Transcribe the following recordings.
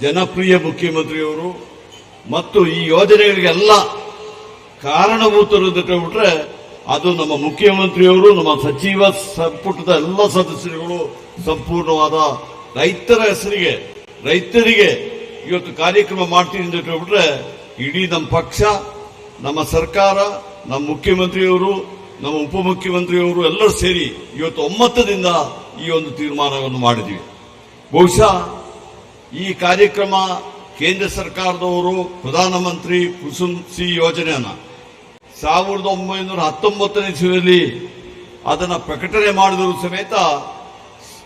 ಜನಪ್ರಿಯ ಮುಖ್ಯಮಂತ್ರಿಯವರು ಮತ್ತು ಈ ಯೋಜನೆಗಳಿಗೆಲ್ಲ ಕಾರಣಭೂತರು ಹೇಳ್ಬಿಟ್ರೆ ಅದು ನಮ್ಮ ಮುಖ್ಯಮಂತ್ರಿಯವರು, ನಮ್ಮ ಸಚಿವ ಸಂಪುಟದ ಎಲ್ಲ ಸದಸ್ಯರುಗಳು, ಸಂಪೂರ್ಣವಾದ ರೈತರ ಹೆಸರಿಗೆ, ರೈತರಿಗೆ ಇವತ್ತು ಕಾರ್ಯಕ್ರಮ ಮಾಡ್ತೀನಿ ಅಂತ ಹೇಳ್ಬಿಟ್ರೆ ಇಡೀ ನಮ್ಮ ಪಕ್ಷ, ನಮ್ಮ ಸರ್ಕಾರ, ನಮ್ಮ ಮುಖ್ಯಮಂತ್ರಿಯವರು, ನಮ್ಮ ಉಪಮುಖ್ಯಮಂತ್ರಿಯವರು ಎಲ್ಲರೂ ಸೇರಿ ಇವತ್ತು ಒಮ್ಮತದಿಂದ ಈ ಒಂದು ತೀರ್ಮಾನವನ್ನು ಮಾಡಿದ್ದೀವಿ. ಬಹುಶಃ ಈ ಕಾರ್ಯಕ್ರಮ ಕೇಂದ್ರ ಸರ್ಕಾರದವರು ಪ್ರಧಾನಮಂತ್ರಿ ಕುಸುಮ್ ಸಿ ಯೋಜನೆಯನ್ನ ಸಾವಿರದ ಒಂಬೈನೂರ ಹತ್ತೊಂಬತ್ತನೇ ಇಸ್ವಿಯಲ್ಲಿ ಅದನ್ನು ಪ್ರಕಟಣೆ ಮಾಡಿದರೂ ಸಮೇತ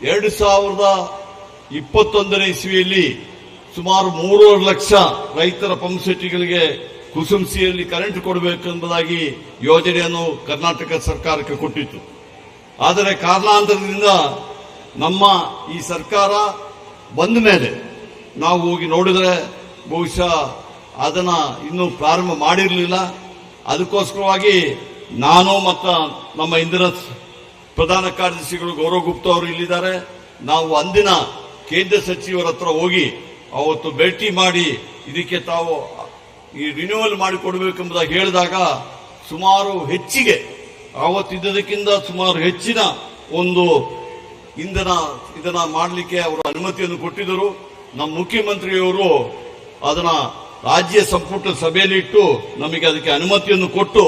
ಎರಡು ಸಾವಿರದ ಇಪ್ಪತ್ತೊಂದನೇ ಇಸ್ವಿಯಲ್ಲಿ ಸುಮಾರು ಮೂರುವರೆ ಲಕ್ಷ ರೈತರ ಪಂಪ್ ಸೆಟ್ಗಳಿಗೆ ಕುಸುಂಸಿಯಲ್ಲಿ ಕರೆಂಟ್ ಕೊಡಬೇಕೆಂಬುದಾಗಿ ಯೋಜನೆಯನ್ನು ಕರ್ನಾಟಕ ಸರ್ಕಾರಕ್ಕೆ ಕೊಟ್ಟಿತ್ತು. ಆದರೆ ಕಾರಣಾಂತರದಿಂದ ನಮ್ಮ ಈ ಸರ್ಕಾರ ಬಂದ ಮೇಲೆ ನಾವು ಹೋಗಿ ನೋಡಿದರೆ ಬಹುಶಃ ಅದನ್ನು ಇನ್ನೂ ಪ್ರಾರಂಭ ಮಾಡಿರಲಿಲ್ಲ. ಅದಕ್ಕೋಸ್ಕರವಾಗಿ ನಾನು ಮತ್ತು ನಮ್ಮ ಇಂದಿನ ಪ್ರಧಾನ ಕಾರ್ಯದರ್ಶಿಗಳು ಗೌರವ್ ಗುಪ್ತಾ ಅವರು ಇಲ್ಲಿದ್ದಾರೆ. ನಾವು ಅಂದಿನ ಕೇಂದ್ರ ಸಚಿವರ ಹತ್ರ ಹೋಗಿ ಅವತ್ತು ಭೇಟಿ ಮಾಡಿ ಇದಕ್ಕೆ ತಾವು ಈ ರಿನ್ಯೂವಲ್ ಮಾಡಿ ಕೊಡಬೇಕೆಂಬುದಾಗಿ ಹೇಳಿದಾಗ ಸುಮಾರು ಹೆಚ್ಚಿಗೆ ಆವತ್ತಿದ್ದದಕ್ಕಿಂತ ಸುಮಾರು ಹೆಚ್ಚಿನ ಒಂದು ಇಂಧನ ಇದನ್ನು ಮಾಡಲಿಕ್ಕೆ ಅವರು ಅನುಮತಿಯನ್ನು ಕೊಟ್ಟಿದ್ದರು. ನಮ್ಮ ಮುಖ್ಯಮಂತ್ರಿಯವರು ಅದನ್ನ ರಾಜ್ಯ ಸಂಪುಟ ಸಭೆಯಲ್ಲಿ ಇಟ್ಟು ನಮಗೆ ಅದಕ್ಕೆ ಅನುಮತಿಯನ್ನು ಕೊಟ್ಟು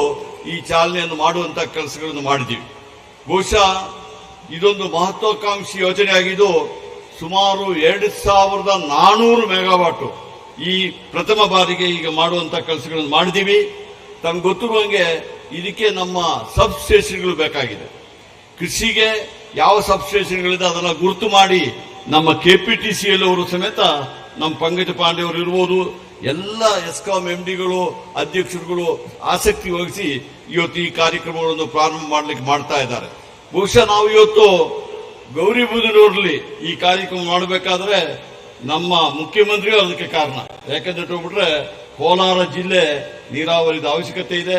ಈ ಚಾಲನೆಯನ್ನು ಮಾಡುವಂತ ಕೆಲಸಗಳನ್ನು ಮಾಡಿದ್ದೀವಿ. ಬಹುಶಃ ಇದೊಂದು ಮಹತ್ವಾಕಾಂಕ್ಷಿ ಯೋಜನೆ ಆಗಿದ್ದು ಸುಮಾರು ಎರಡು ಸಾವಿರದ ನಾನೂರು ಮೆಗಾವಾಟ್ ಈ ಪ್ರಥಮ ಬಾರಿಗೆ ಈಗ ಮಾಡುವಂತ ಕೆಲಸಗಳನ್ನು ಮಾಡಿದ್ದೀವಿ. ತಮ್ಗೆ ಗೊತ್ತಿರುವಂಗೆ ಇದಕ್ಕೆ ನಮ್ಮ ಸಬ್ ಸ್ಟೇಷನ್ಗಳು ಬೇಕಾಗಿದೆ. ಕೃಷಿಗೆ ಯಾವ ಸಬ್ ಅದನ್ನು ಅದನ್ನ ಗುರುತು ಮಾಡಿ ನಮ್ಮ ಕೆ ಪಿ ಟಿ ಸಿ ಅವರು ಸಮೇತ ನಮ್ಮ ಪಂಕಜ ಪಾಂಡೆ ಅವರು ಇರ್ಬೋದು, ಎಲ್ಲ ಎಸ್ಕಾಂ ಎಂಡಿಗಳು ಅಧ್ಯಕ್ಷರುಗಳು ಆಸಕ್ತಿ ವಹಿಸಿ ಇವತ್ತು ಈ ಕಾರ್ಯಕ್ರಮಗಳನ್ನು ಪ್ರಾರಂಭ ಮಾಡಲಿಕ್ಕೆ ಮಾಡ್ತಾ ಇದ್ದಾರೆ. ಬಹುಶಃ ನಾವು ಇವತ್ತು ಗೌರಿಬುದನೂರಲ್ಲಿ ಈ ಕಾರ್ಯಕ್ರಮ ಮಾಡಬೇಕಾದ್ರೆ ನಮ್ಮ ಮುಖ್ಯಮಂತ್ರಿಗಳು ಅದಕ್ಕೆ ಕಾರಣ. ಯಾಕೆಂದ್ರೆ ಹೇಳ್ಬಿಟ್ರೆ ಕೋಲಾರ ಜಿಲ್ಲೆ ನೀರಾವರಿದ ಅವಶ್ಯಕತೆ ಇದೆ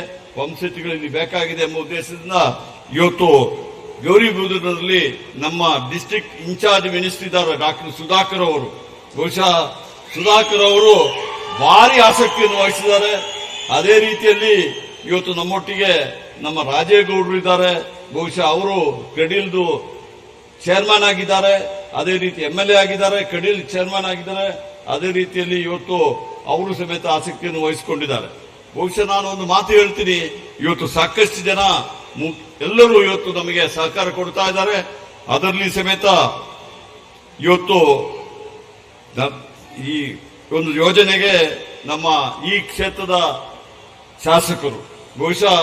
ಇಲ್ಲಿ ಬೇಕಾಗಿದೆ ಎಂಬ ಉದ್ದೇಶದಿಂದ ಇವತ್ತು ಗೌರಿಬುದೂರಿನಲ್ಲಿ ನಮ್ಮ ಡಿಸ್ಟ್ರಿಕ್ಟ್ ಇನ್ಚಾರ್ಜ್ ಮಿನಿಸ್ಟರ್ ಇದ್ದಾರೆ, ಡಾಕ್ಟರ್ ಸುಧಾಕರ್ ಅವರು. ಬಹುಶಃ ಸುಧಾಕರ್ ಅವರು ಭಾರಿ ಆಸಕ್ತಿಯನ್ನು ವಹಿಸಿದ್ದಾರೆ. ಅದೇ ರೀತಿಯಲ್ಲಿ ಇವತ್ತು ನಮ್ಮೊಟ್ಟಿಗೆ ನಮ್ಮ ರಾಜೇಗೌಡರು ಇದ್ದಾರೆ. ಬಹುಶಃ ಅವರು ಕಡೀಲ್ದು ಚೇರ್ಮನ್ ಆಗಿದ್ದಾರೆ. ಅದೇ ರೀತಿ ಎಂ ಎಲ್ ಎ ಆಗಿದ್ದಾರೆ, ಕಡೀಲ್ ಚೇರ್ಮನ್ ಆಗಿದ್ದಾರೆ. ಅದೇ ರೀತಿಯಲ್ಲಿ ಇವತ್ತು ಅವರು ಸಮೇತ ಆಸಕ್ತಿಯನ್ನು ವಹಿಸಿಕೊಂಡಿದ್ದಾರೆ. ಬಹುಶಃ ನಾನು ಒಂದು ಮಾತು ಹೇಳ್ತೀನಿ. ಇವತ್ತು ಸಾಕಷ್ಟು ಜನ ಎಲ್ಲರೂ ಇವತ್ತು ನಮಗೆ ಸಹಕಾರ ಕೊಡ್ತಾ ಇದ್ದಾರೆ. ಅದರಲ್ಲಿ ಸಮೇತ ಇವತ್ತು ಈ ಒಂದು ಯೋಜನೆಗೆ ನಮ್ಮ ಈ ಕ್ಷೇತ್ರದ ಶಾಸಕರು. ಬಹುಶಃ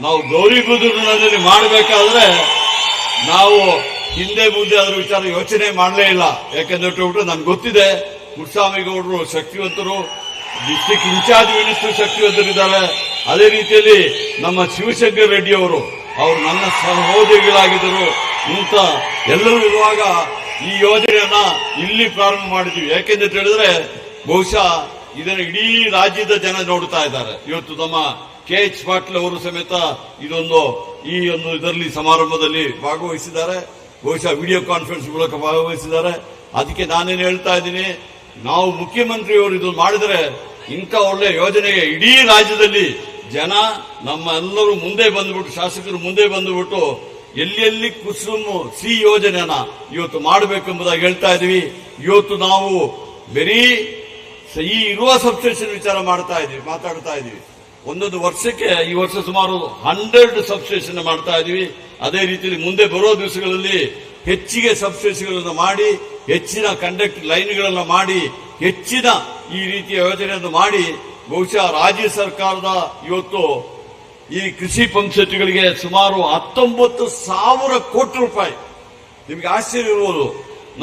ನಾವು ಗೌರಿಬುದೂರಿನಲ್ಲಿ ಮಾಡಬೇಕಾದ್ರೆ ನಾವು ಹಿಂದೆ ಮುಂದೆ ಅದರ ವಿಚಾರ ಯೋಚನೆ ಮಾಡಲೇ ಇಲ್ಲ. ಯಾಕೆಂದ್ರೆ ನನ್ಗೆ ಗೊತ್ತಿದೆ ಗೌಡರು ಶಕ್ತಿವಂತರು ಡಿಸ್ಟಿಕ್ ಇನ್ಚಾರ್ಜ್ ಮಿನಿಸ್ಟರ್ ಶಕ್ತಿವಂತರಿದ್ದಾರೆ. ಅದೇ ರೀತಿಯಲ್ಲಿ ನಮ್ಮ ಶಿವಶಂಕರ್ ರೆಡ್ಡಿ ಅವರು ಅವರು ನನ್ನ ಸಹೋದರಿಗಳಾಗಿದ್ದರು ಇಂಥ ಎಲ್ಲರೂ ಇರುವಾಗ ಈ ಯೋಜನೆಯನ್ನ ಇಲ್ಲಿ ಪ್ರಾರಂಭ ಮಾಡಿದ್ವಿ ಯಾಕೆಂದ್ರೆ ಹೇಳಿದ್ರೆ ಬಹುಶಃ ಇದನ್ನು ಇಡೀ ರಾಜ್ಯದ ಜನ ನೋಡ್ತಾ ಇದ್ದಾರೆ. ಇವತ್ತು ನಮ್ಮ ಕೆ ಎಚ್ ಪಾಟೀಲ್ ಅವರು ಸಮೇತ ಇದೊಂದು ಈ ಒಂದು ಇದರಲ್ಲಿ ಸಮಾರಂಭದಲ್ಲಿ ಭಾಗವಹಿಸಿದ್ದಾರೆ. ಬಹುಶಃ ವಿಡಿಯೋ ಕಾನ್ಫರೆನ್ಸ್ ಮೂಲಕ ಭಾಗವಹಿಸಿದ್ದಾರೆ. ಅದಕ್ಕೆ ನಾನೇನು ಹೇಳ್ತಾ ಇದ್ದೀನಿ, ನಾವು ಮುಖ್ಯಮಂತ್ರಿಯವರು ಇದು ಮಾಡಿದರೆ ಇಂಥ ಒಳ್ಳೆ ಯೋಜನೆಗೆ ಇಡೀ ರಾಜ್ಯದಲ್ಲಿ ಜನ ನಮ್ಮ ಎಲ್ಲರೂ ಮುಂದೆ ಬಂದ್ಬಿಟ್ಟು, ಶಾಸಕರು ಮುಂದೆ ಬಂದ್ಬಿಟ್ಟು ಎಲ್ಲೆಲ್ಲಿ ಕುಸುಮ್ ಸಿ ಯೋಜನೆನ ಇವತ್ತು ಮಾಡಬೇಕೆಂಬುದಾಗಿ ಹೇಳ್ತಾ ಇದೀವಿ ಇವತ್ತು ನಾವು ಬರೀ ಈ ಇರುವ ಸಬ್ಸ್ಟೇಷನ್ ವಿಚಾರ ಮಾಡ್ತಾ ಇದೀವಿ ಮಾತಾಡ್ತಾ ಇದೀವಿ ಒಂದೊಂದು ವರ್ಷಕ್ಕೆ ಈ ವರ್ಷ ಸುಮಾರು ಹಂಡ್ರೆಡ್ ಸಬ್ಸ್ಟೇಷನ್ ಮಾಡ್ತಾ ಇದೀವಿ ಅದೇ ರೀತಿಯಲ್ಲಿ ಮುಂದೆ ಬರೋ ದಿವಸಗಳಲ್ಲಿ ಹೆಚ್ಚಿಗೆ ಸಬ್ಸ್ಟೇಷನ್ಗಳನ್ನು ಮಾಡಿ, ಹೆಚ್ಚಿನ ಕಂಡಕ್ಟ್ ಲೈನ್ಗಳನ್ನ ಮಾಡಿ, ಹೆಚ್ಚಿನ ಈ ರೀತಿಯ ಯೋಜನೆಯನ್ನು ಮಾಡಿ ಬಹುಶಃ ರಾಜ್ಯ ಸರ್ಕಾರದ ಇವತ್ತು ಈ ಕೃಷಿ ಪಂಪ್ಸೆಟ್ಗಳಿಗೆ ಸುಮಾರು ಹತ್ತೊಂಬತ್ತು ಸಾವಿರ ಕೋಟಿ ರೂಪಾಯಿ. ನಿಮಗೆ ಆಶ್ಚರ್ಯ ಇರ್ಬೋದು.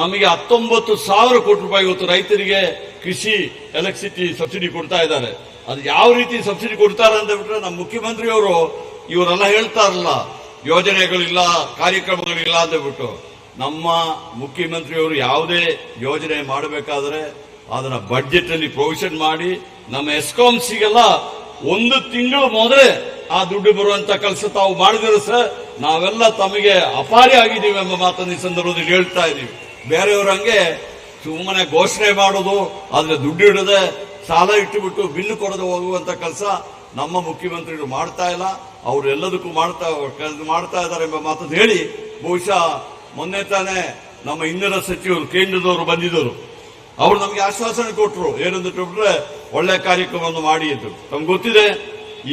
ನಮಗೆ ಹತ್ತೊಂಬತ್ತು ಸಾವಿರ ಕೋಟಿ ರೂಪಾಯಿ ಇವತ್ತು ರೈತರಿಗೆ ಕೃಷಿ ಎಲೆಕ್ಟ್ರಿಸಿಟಿ ಸಬ್ಸಿಡಿ ಕೊಡ್ತಾ ಇದ್ದಾರೆ. ಅದು ಯಾವ ರೀತಿ ಸಬ್ಸಿಡಿ ಕೊಡ್ತಾರೆ ಅಂತ ಬಿಟ್ರೆ ನಮ್ಮ ಮುಖ್ಯಮಂತ್ರಿಯವರು ಇವರೆಲ್ಲ ಹೇಳ್ತಾರಲ್ಲ, ಯೋಜನೆಗಳಿಲ್ಲ, ಕಾರ್ಯಕ್ರಮಗಳಿಲ್ಲ ಅಂತ ಬಿಟ್ಟು. ನಮ್ಮ ಮುಖ್ಯಮಂತ್ರಿಯವರು ಯಾವುದೇ ಯೋಜನೆ ಮಾಡಬೇಕಾದ್ರೆ ಅದನ್ನ ಬಜೆಟ್ ಅಲ್ಲಿ ಪ್ರೊವಿಷನ್ ಮಾಡಿ ನಮ್ಮ ಎಸ್ಕಾಮ್ಸಿಗೆಲ್ಲ ಒಂದು ತಿಂಗಳು ಮೊದಲೇ ಆ ದುಡ್ಡು ಬರುವಂತ ಕೆಲಸ ತಾವು ಮಾಡಿದಿರ ಸರ್, ನಾವೆಲ್ಲ ತಮಗೆ ಅಪಾರಿ ಆಗಿದ್ದೀವಿ ಎಂಬ ಮಾತನ್ನು ಈ ಸಂದರ್ಭದಲ್ಲಿ ಹೇಳ್ತಾ ಇದ್ದೀವಿ. ಬೇರೆಯವ್ರ ಹಂಗೆ ಸುಮ್ಮನೆ ಘೋಷಣೆ ಮಾಡೋದು, ಆದ್ರೆ ದುಡ್ಡು ಇಡದೆ ಸಾಲ ಇಟ್ಟುಬಿಟ್ಟು ಬಿಲ್ ಕೊಡದೆ ಹೋಗುವಂತ ಕೆಲಸ ನಮ್ಮ ಮುಖ್ಯಮಂತ್ರಿಗಳು ಮಾಡ್ತಾ ಇಲ್ಲ. ಅವರು ಎಲ್ಲದಕ್ಕೂ ಮಾಡ್ತಾ ಮಾಡ್ತಾ ಇದ್ದಾರೆ ಎಂಬ ಮಾತನ್ನು ಹೇಳಿ ಬಹುಶಃ ಮೊನ್ನೆ ತಾನೇ ನಮ್ಮ ಇಂಧನ ಸಚಿವರು, ಕೇಂದ್ರದವರು ಬಂದಿದ್ದರು. ಅವರು ನಮಗೆ ಆಶ್ವಾಸನೆ ಕೊಟ್ಟರು ಏನಂತ ಒಳ್ಳೆ ಕಾರ್ಯಕ್ರಮವನ್ನು ಮಾಡಿ ನಮಗೆ ತಮ್ಗೆ ಗೊತ್ತಿದೆ,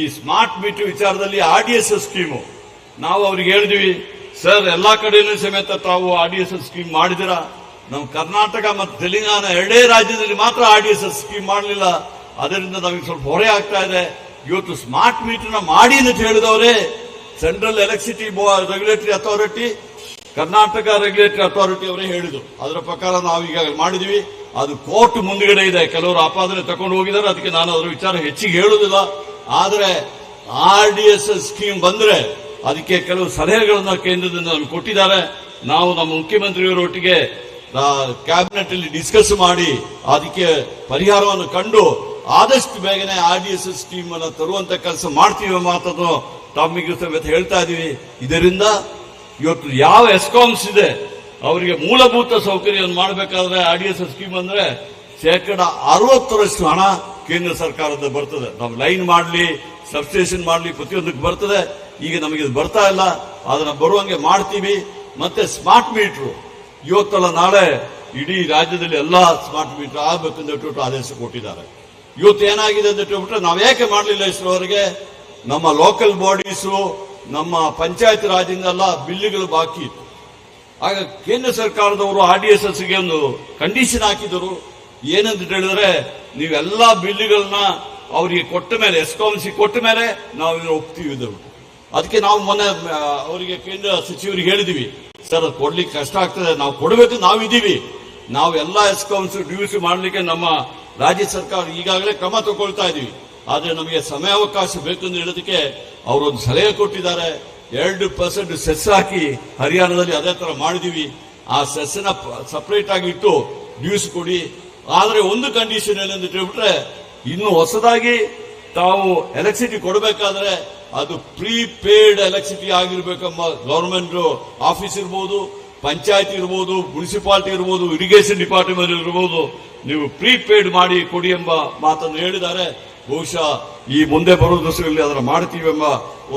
ಈ ಸ್ಮಾರ್ಟ್ ಮೀಟರ್ ವಿಚಾರದಲ್ಲಿ ಆರ್ ಡಿ ಎಸ್ ಸ್ಕೀಮು ನಾವು ಅವ್ರಿಗೆ ಹೇಳಿದ್ವಿ, ಸರ್, ಎಲ್ಲಾ ಕಡೆಯಲ್ಲೂ ಸಮೇತ ತಾವು ಆರ್ ಡಿ ಎಸ್ ಸ್ಕೀಮ್ ಮಾಡಿದಿರಾ ನಮ್ಮ ಕರ್ನಾಟಕ ಮತ್ತು ತೆಲಂಗಾಣ ಎರಡೇ ರಾಜ್ಯದಲ್ಲಿ ಮಾತ್ರ ಆರ್ ಡಿ ಎಸ್ ಸ್ಕೀಮ್ ಮಾಡಲಿಲ್ಲ. ಅದರಿಂದ ನಮಗೆ ಸ್ವಲ್ಪ ಹೊರೆ ಆಗ್ತಾ ಇದೆ. ಇವತ್ತು ಸ್ಮಾರ್ಟ್ ಮೀಟರ್ನ ಮಾಡಿ ಅಂತ ಹೇಳಿದವರೇ, central electricity regulatory authority, Karnataka regulatory authority ಅವರೇ ಹೇಳಿದ್ರು. ಅದರ ಪ್ರಕಾರ ನಾವು ಈಗ ಮಾಡಿದ್ವಿ. ಅದು ಕೋರ್ಟ್ ಮುಂದುಗಡೆ ಇದೆ. ಕೆಲವರು ಆಪಾದನೆ ತಗೊಂಡು ಹೋಗಿದ್ದಾರೆ. ಅದಕ್ಕೆ ನಾನು ಅದರ ವಿಚಾರ ಹೆಚ್ಚಿಗೆ ಹೇಳುವುದಿಲ್ಲ. ಆದರೆ R D S S scheme ಬಂದ್ರೆ ಅದಕ್ಕೆ ಕೆಲವು ಸಲಹೆಗಳನ್ನು ಕೇಂದ್ರದಿಂದ ನಮ್ಗೆ ಕೊಟ್ಟಿದ್ದಾರೆ. ನಾವು ನಮ್ಮ ಮುಖ್ಯಮಂತ್ರಿಯವರೊಟ್ಟಿಗೆ ಕ್ಯಾಬಿನೆಟ್ ಅಲ್ಲಿ ಡಿಸ್ಕಸ್ ಮಾಡಿ ಅದಕ್ಕೆ ಪರಿಹಾರವನ್ನು ಕಂಡು ಆದಷ್ಟು ಬೇಗನೆ R D S S scheme ಅನ್ನು ತರುವಂತ ಕೆಲಸ ಮಾಡ್ತೀವಿ ಮಾತನ್ನು ಟಾಮಿಗೆ ಸಮೇತ ಹೇಳ್ತಾ ಇದೀವಿ ಇದರಿಂದ ಇವತ್ತು ಯಾವ ಎಸ್ಕಾಮ್ಸ್ ಇದೆ ಅವರಿಗೆ ಮೂಲಭೂತ ಸೌಕರ್ಯವನ್ನು ಮಾಡಬೇಕಾದ್ರೆ ಆರ್ ಡಿ ಎಸ್ ಸ್ಕೀಮ್ ಅಂದ್ರೆ ಶೇಕಡ ಅರವತ್ತರಷ್ಟು ಹಣ ಕೇಂದ್ರ ಸರ್ಕಾರದ ಬರ್ತದೆ. ನಾವು ಲೈನ್ ಮಾಡಲಿ, ಸಬ್ಸ್ಟೇಷನ್ ಮಾಡಲಿ ಪ್ರತಿಯೊಂದಕ್ಕೆ ಬರ್ತದೆ. ಈಗ ನಮಗೆ ಇದು ಬರ್ತಾ ಇಲ್ಲ. ಅದನ್ನ ಬರುವಂಗೆ ಮಾಡ್ತೀವಿ. ಮತ್ತೆ ಸ್ಮಾರ್ಟ್ ಮೀಟರ್. ಇವತ್ತಲ್ಲ ನಾಳೆ ಇಡೀ ರಾಜ್ಯದಲ್ಲಿ ಎಲ್ಲಾ ಸ್ಮಾರ್ಟ್ ಮೀಟರ್ ಆಗ್ಬೇಕು ಅಂತ ಹೇಳ್ಬಿಟ್ಟು ಆದೇಶ ಕೊಟ್ಟಿದ್ದಾರೆ. ಇವತ್ತು ಏನಾಗಿದೆ ಅಂತ ಹೇಳ್ಬಿಟ್ರೆ ನಾವು ಯಾಕೆ ಮಾಡಲಿಲ್ಲ ಇಷ್ಟರವರೆಗೆ ನಮ್ಮ ಲೋಕಲ್ ಬಾಡೀಸು ನಮ್ಮ ಪಂಚಾಯತ್ ರಾಜಿಂದೆಲ್ಲ ಬಿಲ್ಲುಗಳು ಬಾಕಿ ಇತ್ತು. ಆಗ ಕೇಂದ್ರ ಸರ್ಕಾರದವರು ಆರ್ ಡಿ ಎಸ್ ಎಸ್ಗೆ ಒಂದು ಕಂಡೀಷನ್ ಹಾಕಿದರು. ಏನಂತ ಹೇಳಿದ್ರೆ, ನೀವೆಲ್ಲ ಬಿಲ್ಲುಗಳನ್ನ ಅವರಿಗೆ ಕೊಟ್ಟ ಮೇಲೆ ಎಸ್ಕಾನ್ಸಿ ಕೊಟ್ಟ ಮೇಲೆ ನಾವು ಒಪ್ತೀವಿ ಅಂತ ಅದಕ್ಕೆ ನಾವು ಮೊನ್ನೆ ಅವರಿಗೆ ಕೇಂದ್ರ ಸಚಿವರಿಗೆ ಹೇಳಿದ್ವಿ, ಸರ್, ಅದು ಕೊಡ್ಲಿಕ್ಕೆ ಕಷ್ಟ ಆಗ್ತದೆ, ನಾವು ಕೊಡಬೇಕು, ನಾವು ನಾವಿದ್ದೀವಿ ನಾವು ಎಲ್ಲಾ ಎಸ್ಕಾನ್ಸ್ ಡ್ಯೂಸ್ ಮಾಡಲಿಕ್ಕೆ ನಮ್ಮ ರಾಜ್ಯ ಸರ್ಕಾರ ಈಗಾಗಲೇ ಕ್ರಮ ತಗೊಳ್ತಾ ಇದೀವಿ ಆದರೆ ನಮಗೆ ಸಮಯಾವಕಾಶ ಬೇಕು ಅಂತ ಹೇಳೋದಕ್ಕೆ ಅವರೊಂದು ಸಲಹೆ ಕೊಟ್ಟಿದ್ದಾರೆ. ಎರಡು ಪರ್ಸೆಂಟ್ ಸೆಸ್ ಹಾಕಿ ಹರಿಯಾಣದಲ್ಲಿ ಅದೇ ತರ ಮಾಡಿದೀವಿ. ಆ ಸೆಸ್ನ ಸಪ್ರೇಟ್ ಆಗಿ ಇಟ್ಟು ನ್ಯೂಸ್ ಕೊಡಿ. ಆದರೆ ಒಂದು ಕಂಡೀಷನ್ ಏನಂತ ಹೇಳ್ಬಿಟ್ರೆ, ಇನ್ನು ಹೊಸದಾಗಿ ತಾವು ಎಲೆಕ್ಟ್ರಿಸಿಟಿ ಕೊಡಬೇಕಾದ್ರೆ ಅದು ಪ್ರೀಪೇಯ್ಡ್ ಎಲೆಕ್ಟ್ರಿಸಿಟಿ ಆಗಿರ್ಬೇಕಮ್ಮ. ಗವರ್ಮೆಂಟ್ ಆಫೀಸ್ ಇರ್ಬೋದು, ಪಂಚಾಯತ್ ಇರ್ಬೋದು ಮುನ್ಸಿಪಾಲಿಟಿ ಇರ್ಬೋದು ಇರಿಗೇಷನ್ ಡಿಪಾರ್ಟ್ಮೆಂಟ್ ಇರ್ಬೋದು. ನೀವು ಪ್ರೀಪೇಯ್ಡ್ ಮಾಡಿ ಕೊಡಿ ಎಂಬ ಮಾತನ್ನು ಹೇಳಿದ್ದಾರೆ. ಬಹುಶಃ ಈ ಮುಂದೆ ಬರುವ ದಿವಸಗಳಲ್ಲಿ ಅದರ ಮಾಡ್ತೀವಿ ಎಂಬ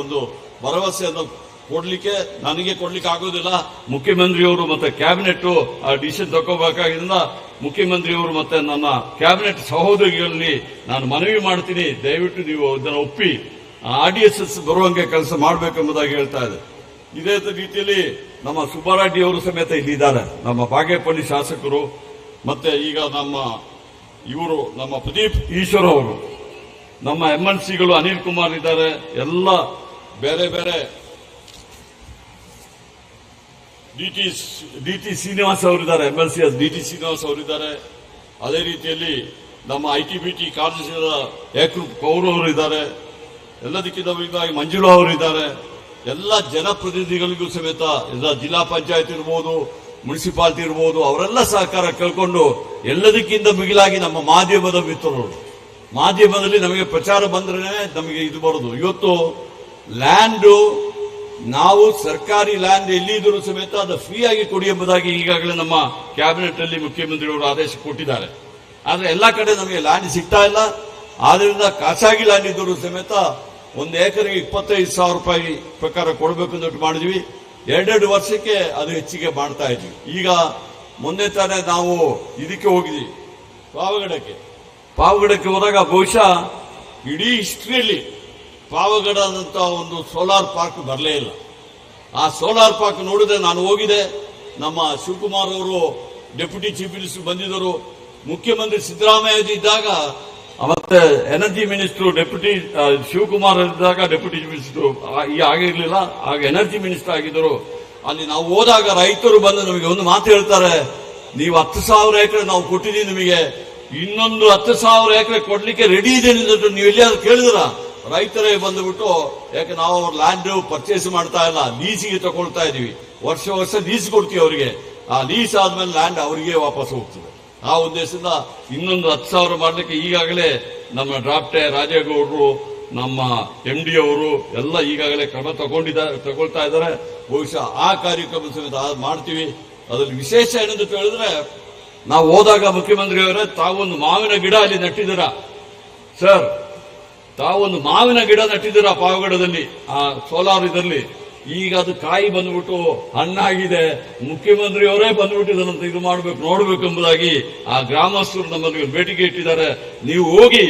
ಒಂದು ಭರವಸೆಯನ್ನು ಕೊಡ್ಲಿಕ್ಕೆ, ನನಗೆ ಕೊಡ್ಲಿಕ್ಕೆ ಆಗೋದಿಲ್ಲ. ಮುಖ್ಯಮಂತ್ರಿಯವರು ಮತ್ತೆ ಕ್ಯಾಬಿನೆಟ್ ಆ ಡಿಸಿಷನ್ ತಗೋಬೇಕಾಗಿದ್ದ ಮುಖ್ಯಮಂತ್ರಿಯವರು ಮತ್ತೆ ನನ್ನ ಕ್ಯಾಬಿನೆಟ್ ಸಹೋದ್ಯೋಗಿಗಳಲ್ಲಿ ನಾನು ಮನವಿ ಮಾಡ್ತೀನಿ. ದಯವಿಟ್ಟು ನೀವು ಇದನ್ನು ಒಪ್ಪಿ. ಆರ್ ಡಿ ಎಸ್ ಎಸ್ ಬರುವಂಗೆ ಕೆಲಸ ಮಾಡಬೇಕೆಂಬುದಾಗಿ ಹೇಳ್ತಾ ಇದೆ. ಇದೇ ರೀತಿಯಲ್ಲಿ ನಮ್ಮ ಸುಬ್ಬಾರೆಡ್ಡಿ ಅವರು ಸಮೇತ ಇಲ್ಲಿದ್ದಾರೆ. ನಮ್ಮ ಬಾಗೇಪಲ್ಲಿ ಶಾಸಕರು, ಮತ್ತೆ ಈಗ ನಮ್ಮ ಇವರು, ನಮ್ಮ ಪ್ರದೀಪ್ ಈಶ್ವರ್ ಅವರು, ನಮ್ಮ ಎಂ ಎಲ್ ಸಿಗಳು ಅನಿಲ್ ಕುಮಾರ್ ಇದ್ದಾರೆ. ಎಲ್ಲ ಬೇರೆ ಬೇರೆ D T D T Srinivas ಅವರಿದ್ದಾರೆ M L C D T Srinivas ಅವರಿದ್ದಾರೆ ಅದೇ ರೀತಿಯಲ್ಲಿ ನಮ್ಮ I T B T Ekroop Kaur ಅವರು ಇದ್ದಾರೆ. ಎಲ್ಲದಕ್ಕಿಂತ ಮುಖ್ಯವಾಗಿ ಮಂಜುಳಾ ಅವರು ಇದ್ದಾರೆ. ಎಲ್ಲ ಜನಪ್ರತಿನಿಧಿಗಳಿಗೂ ಸಮೇತ, ಎಲ್ಲ ಜಿಲ್ಲಾ ಪಂಚಾಯತ್ ಇರ್ಬೋದು, ಮುನ್ಸಿಪಾಲಿಟಿ ಇರ್ಬೋದು, ಅವರೆಲ್ಲ ಸಹಕಾರ ಕೇಳ್ಕೊಂಡು ಎಲ್ಲದಕ್ಕಿಂತ ಮಿಗಿಲಾಗಿ ನಮ್ಮ ಮಾಧ್ಯಮದ ಮಿತ್ರರು. ಮಾಧ್ಯಮದಲ್ಲಿ ನಮಗೆ ಪ್ರಚಾರ ಬಂದ್ರೆ ನಮಗೆ ಇದು ಬರೋದು. ಇವತ್ತು ಲ್ಯಾಂಡು, ನಾವು ಸರ್ಕಾರಿ ಲ್ಯಾಂಡ್ ಎಲ್ಲಿದ್ದರೂ ಸಮೇತ ಅದು ಫ್ರೀ ಆಗಿ ಕೊಡಿ ಎಂಬುದಾಗಿ ಈಗಾಗಲೇ ನಮ್ಮ ಕ್ಯಾಬಿನೆಟ್ ಅಲ್ಲಿ ಮುಖ್ಯಮಂತ್ರಿಗಳು ಆದೇಶ ಕೊಟ್ಟಿದ್ದಾರೆ. ಆದರೆ ಎಲ್ಲಾ ಕಡೆ ನಮಗೆ ಲ್ಯಾಂಡ್ ಸಿಗ್ತಾ ಇಲ್ಲ. ಆದ್ರಿಂದ ಖಾಸಗಿ ಲ್ಯಾಂಡ್ ಇದ್ದರೂ ಸಮೇತ ಒಂದು ಎಕರೆಗೆ ಇಪ್ಪತ್ತೈದು ಸಾವಿರ ರೂಪಾಯಿ ಪ್ರಕಾರ ಕೊಡಬೇಕು ಅಂತ ಮಾಡಿದ್ವಿ. ಎರಡೆರಡು ವರ್ಷಕ್ಕೆ ಅದು ಹೆಚ್ಚಿಗೆ ಮಾಡ್ತಾ ಇದ್ವಿ. ಈಗ ಮೊನ್ನೆ ತಾನೇ ನಾವು ಇದಕ್ಕೆ ಹೋಗಿದ್ವಿ, ಪಾವಗಡಕ್ಕೆ. ಪಾವಗಡಕ್ಕೆ ಹೋದಾಗ ಬಹುಶಃ ಇಡೀ ಹಿಸ್ಟ್ರಿಯಲ್ಲಿ ಪಾವಗಡದಂತ ಒಂದು ಸೋಲಾರ್ ಪಾರ್ಕ್ ಬರಲೇ ಇಲ್ಲ. ಆ ಸೋಲಾರ್ ಪಾರ್ಕ್ ನೋಡಿದ್ರೆ ನಾನು ಹೋಗಿದೆ ನಮ್ಮ ಶಿವಕುಮಾರ್ ಅವರು, ಡೆಪ್ಯೂಟಿ ಚೀಫ್ ಮಿನಿಸ್ಟರ್ ಬಂದಿದ್ದರು. ಮುಖ್ಯಮಂತ್ರಿ ಸಿದ್ದರಾಮಯ್ಯ ಇದ್ದಾಗ ಮತ್ತೆ ಎನರ್ಜಿ ಮಿನಿಸ್ಟರ್ ಡೆಪ್ಯೂಟಿ ಶಿವಕುಮಾರ್ ಇದ್ದಾಗ ಡೆಪ್ಯೂಟಿ ಮಿನಿಸ್ಟರ್ ಈ ಆಗಿರ್ಲಿಲ್ಲ ಆಗ ಎನರ್ಜಿ ಮಿನಿಸ್ಟರ್ ಆಗಿದ್ದರು. ಅಲ್ಲಿ ನಾವು ಹೋದಾಗ ರೈತರು ಬಂದು ನಮಗೆ ಒಂದು ಮಾತು ಹೇಳ್ತಾರೆ. ನೀವು ಹತ್ತು ಸಾವಿರ ಎಕರೆ ನಾವು ಕೊಟ್ಟಿದ್ದೀವಿ ನಿಮಗೆ. ಇನ್ನೊಂದು ಹತ್ತು ಸಾವಿರ ಎಕರೆ ಕೊಡ್ಲಿಕ್ಕೆ ರೆಡಿ ಇದೆ ನೀವು ಎಲ್ಲಿಯಾದ್ರೂ ಕೇಳಿದ್ರ? ರೈತರೇ ಬಂದುಬಿಟ್ಟು, ಯಾಕೆ ನಾವು ಅವ್ರ ಲ್ಯಾಂಡ್ ಪರ್ಚೇಸ್ ಮಾಡ್ತಾ ಇಲ್ಲ ಲೀಸಿಗೆ ತಗೊಳ್ತಾ ಇದೀವಿ. ವರ್ಷ ವರ್ಷ ಲೀಸ್ ಕೊಡ್ತೀವಿ ಅವರಿಗೆ. ಆ ಲೀಸ್ ಆದ್ಮೇಲೆ ಲ್ಯಾಂಡ್ ಅವರಿಗೆ ವಾಪಸ್ ಹೋಗ್ತದೆ. ಆ ಉದ್ದೇಶದಿಂದ ಇನ್ನೊಂದು ಹತ್ತು ಸಾವಿರ ಮಾಡಲಿಕ್ಕೆ ಈಗಾಗಲೇ ನಮ್ಮ ಡ್ರಾಫ್ಟೆ ರಾಜೇಗೌಡರು, ನಮ್ಮ ಎಂ ಡಿ ಅವರು ಎಲ್ಲ ಈಗಾಗಲೇ ಕ್ರಮ ತಗೊಂಡಿದ್ದಾರೆ ತಗೊಳ್ತಾ ಇದ್ದಾರೆ. ಬಹುಶಃ ಆ ಕಾರ್ಯಕ್ರಮ ಸಮೇತ ಮಾಡ್ತೀವಿ. ಅದರಲ್ಲಿ ವಿಶೇಷ ಏನಂತ ಹೇಳಿದ್ರೆ, ನಾವು ಹೋದಾಗ ಮುಖ್ಯಮಂತ್ರಿಯವರೇ ತಾವೊಂದು ಮಾವಿನ ಗಿಡ ಅಲ್ಲಿ ನೆಟ್ಟಿದ್ದೀರಾ? ಸರ್ ತಾವೊಂದು ಮಾವಿನ ಗಿಡ ನಟ್ಟಿದ್ದೀರ ಪಾವಗಡದಲ್ಲಿ, ಆ ಸೋಲಾರ್ ಇದರಲ್ಲಿ. ಈಗ ಅದು ಕಾಯಿ ಬಂದ್ಬಿಟ್ಟು ಹಣ್ಣಾಗಿದೆ. ಮುಖ್ಯಮಂತ್ರಿಯವರೇ ಬಂದ್ಬಿಟ್ಟು ಇದನ್ನು ಇದು ಮಾಡಬೇಕು ನೋಡಬೇಕು ಎಂಬುದಾಗಿ ಆ ಗ್ರಾಮಸ್ಥರು ನಮ್ಮಲ್ಲಿ ಭೇಟಿಗೆ ಇಟ್ಟಿದ್ದಾರೆ. ನೀವು ಹೋಗಿ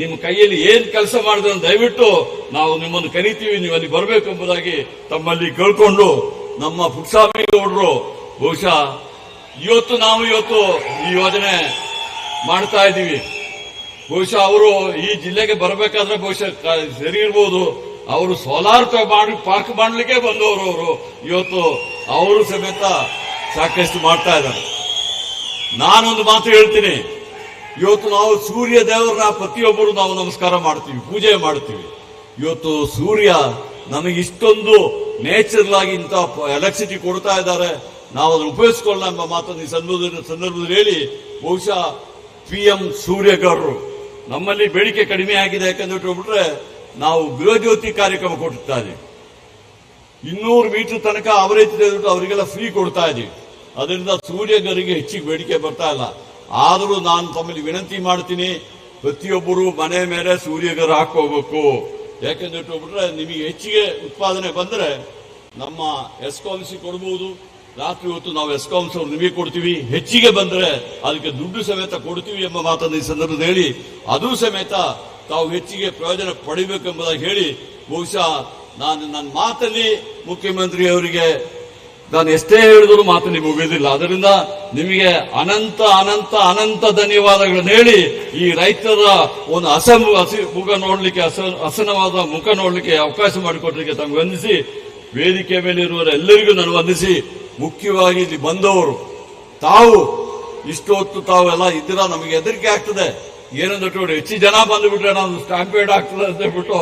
ನಿಮ್ಮ ಕೈಯಲ್ಲಿ ಏನ್ ಕೆಲಸ ಮಾಡಿದ್ರೆ ದಯವಿಟ್ಟು ನಾವು ನಿಮ್ಮನ್ನು ಕರಿತೀವಿ, ನೀವು ಅಲ್ಲಿ ಬರಬೇಕು ಎಂಬುದಾಗಿ ತಮ್ಮಲ್ಲಿ ಕೇಳ್ಕೊಂಡು ನಮ್ಮ ಪುಟ್ಸಾಮಿ ಗೌಡರು ಬಹುಶಃ ಇವತ್ತು ನಾವು ಇವತ್ತು ಈ ಯೋಜನೆ ಮಾಡ್ತಾ ಇದ್ದೀವಿ. ಬಹುಶಃ ಅವರು ಈ ಜಿಲ್ಲೆಗೆ ಬರಬೇಕಾದ್ರೆ ಬಹುಶಃ ಸರಿ ಇರ್ಬೋದು. ಅವರು ಸೋಲಾರ್ ಮಾಡಿ, ಪಾರ್ಕ್ ಮಾಡಲಿಕ್ಕೆ ಬಂದವರು ಅವರು. ಇವತ್ತು ಅವರು ಸಮೇತ ಸಾಕಷ್ಟು ಮಾಡ್ತಾ ಇದ್ದಾರೆ. ನಾನೊಂದು ಮಾತು ಹೇಳ್ತೀನಿ. ಇವತ್ತು ನಾವು ಸೂರ್ಯ ದೇವರನ್ನ ಪ್ರತಿಯೊಬ್ಬರು ನಾವು ನಮಸ್ಕಾರ ಮಾಡ್ತೀವಿ, ಪೂಜೆ ಮಾಡ್ತೀವಿ. ಇವತ್ತು ಸೂರ್ಯ ನಮಗೆ ಇಷ್ಟೊಂದು ನೇಚರಲ್ ಆಗಿ ಇಂಥ ಎಲೆಕ್ಟ್ರಿಸಿಟಿ ಕೊಡ್ತಾ ಇದ್ದಾರೆ. ನಾವು ಅದನ್ನು ಉಪಯೋಗಿಸ್ಕೊಳ್ಳೋಣ ಎಂಬ ಮಾತನ್ನು ಈ ಸಂದರ್ಭದಲ್ಲಿ ಸಂದರ್ಭದಲ್ಲಿ ಹೇಳಿ, ಬಹುಶಃ ಪಿ ಎಂ ಸೂರ್ಯಗೌಡರು ನಮ್ಮಲ್ಲಿ ಬೇಡಿಕೆ ಕಡಿಮೆ ಆಗಿದೆ ಯಾಕಂದ್ರೆ ಹೇಳ್ಬಿಟ್ರೆ ನಾವು ಗೃಹಜ್ಯೋತಿ ಕಾರ್ಯಕ್ರಮ ಕೊಡುತ್ತಾ ಇದ್ದೀವಿ. ಇನ್ನೂರು ಮೀಟರ್ ತನಕ ಅವರೇಜ್ ಅವರಿಗೆಲ್ಲ ಫ್ರೀ ಕೊಡ್ತಾ ಇದ್ದೀವಿ. ಅದರಿಂದ ಸೂರ್ಯಗರಿಗೆ ಹೆಚ್ಚಿಗೆ ಬೇಡಿಕೆ ಬರ್ತಾ ಇಲ್ಲ. ಆದರೂ ನಾನು ತಮ್ಮಲ್ಲಿ ವಿನಂತಿ ಮಾಡ್ತೀನಿ, ಪ್ರತಿಯೊಬ್ಬರು ಮನೆ ಮೇಲೆ ಸೂರ್ಯಗರ ಹಾಕೋಬೇಕು ಯಾಕೆಂದ್ರೆ ನಿಮಗೆ ಹೆಚ್ಚಿಗೆ ಉತ್ಪಾದನೆ ಬಂದರೆ ನಮ್ಮ ಎಸ್ಕಾಮ್ಸಿ ಕೊಡಬಹುದು ರಾತ್ರಿ ಹೊತ್ತು ನಾವು ಎಸ್ಕಾಮ್ಸ್ ಅವ್ರು ನಿಮಗೆ ಕೊಡ್ತೀವಿ. ಹೆಚ್ಚಿಗೆ ಬಂದ್ರೆ ಅದಕ್ಕೆ ದುಡ್ಡು ಸಮೇತ ಕೊಡ್ತೀವಿ ಎಂಬ ಮಾತನ್ನು ಈ ಸಂದರ್ಭದಲ್ಲಿ ಹೇಳಿ, ಅದು ಸಮೇತ ತಾವು ಹೆಚ್ಚಿಗೆ ಪ್ರಯೋಜನ ಪಡಿಬೇಕೆಂಬುದಾಗಿ ಹೇಳಿ, ಬಹುಶಃ ನಾನು ನನ್ನ ಮಾತಲ್ಲಿ ಮುಖ್ಯಮಂತ್ರಿ ಅವರಿಗೆ ನಾನು ಎಷ್ಟೇ ಹೇಳಿದ್ರು ಮಾತಲ್ಲಿ ಮುಗಿಯೋದಿಲ್ಲ ಅದರಿಂದ ನಿಮಗೆ ಅನಂತ ಅನಂತ ಅನಂತ ಧನ್ಯವಾದಗಳನ್ನು ಹೇಳಿ, ಈ ರೈತರ ಒಂದು ಅಸ ಮುಖ ನೋಡ್ಲಿಕ್ಕೆ ಹಸನವಾದ ಮುಖ ನೋಡ್ಲಿಕ್ಕೆ ಅವಕಾಶ ಮಾಡಿಕೊಟ್ಲಿಕ್ಕೆ ತಮ್ಗೆ ವಂದಿಸಿ, ವೇದಿಕೆ ಮೇಲೆ ಇರುವ ಎಲ್ಲರಿಗೂ ನಾನು ವಂದಿಸಿ ಮುಖ್ಯವಾಗಿ ಇಲ್ಲಿ ಬಂದವರು. ತಾವು ಇಷ್ಟು ಹೊತ್ತು ತಾವೆಲ್ಲ ಇದ್ದೀರಾ? ನಮಗೆ ಹೆದರಿಕೆ ಆಗ್ತದೆ. ಏನಂದ್ರೆ ಹೆಚ್ಚು ಜನ ಬಂದುಬಿಟ್ರೆ ನಾವು ಸ್ಟಾಂಪೇಡ್ ಆಗ್ತದೆ ಅಂತ ಹೇಳ್ಬಿಟ್ಟು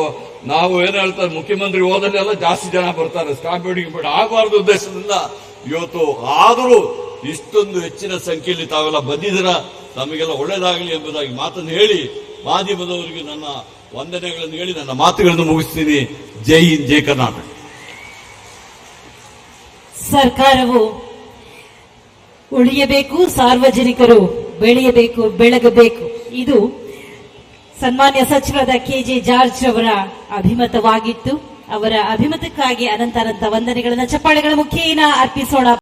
ನಾವು ಏನ್ ಹೇಳ್ತಾರೆ, ಮುಖ್ಯಮಂತ್ರಿ ಹೋದಲ್ಲಿ ಎಲ್ಲ ಜಾಸ್ತಿ ಜನ ಬರ್ತಾರೆ. ಸ್ಟಾಂಪೇಡಿಗೆ ಬಿಟ್ಟು ಆಗಬಾರ್ದು ಉದ್ದೇಶದಿಂದ ಇವತ್ತು ಆದರೂ ಇಷ್ಟೊಂದು ಹೆಚ್ಚಿನ ಸಂಖ್ಯೆಯಲ್ಲಿ ತಾವೆಲ್ಲ ಬಂದಿದ್ದೀರ? ನಮಗೆಲ್ಲ ಒಳ್ಳೇದಾಗಲಿ ಎಂಬುದಾಗಿ ಮಾತನ್ನು ಹೇಳಿ, ಮಾಧ್ಯಮದವರಿಗೆ ನನ್ನ ವಂದನೆಗಳನ್ನು ಹೇಳಿ ನನ್ನ ಮಾತುಗಳನ್ನು ಮುಗಿಸ್ತೀನಿ. ಜೈ ಹಿಂದ್, ಜೈ ಕರ್ನಾಟಕ. ಸರ್ಕಾರವು ಉಳಿಯಬೇಕು, ಸಾರ್ವಜನಿಕರು ಬೆಳೆಯಬೇಕು, ಬೆಳಗಬೇಕು. ಇದು ಸನ್ಮಾನ್ಯ ಸಚಿವರಾದ ಕೆಜೆ ಜಾರ್ಜ್ ಅವರ ಅಭಿಮತವಾಗಿತ್ತು. ಅವರ ಅಭಿಮತಕ್ಕಾಗಿ ಅನಂತ ಅನಂತ ವಂದನೆಗಳನ್ನು, ಚಪ್ಪಾಳೆಗಳ ಮುಖೇನ ಅರ್ಪಿಸೋಣ.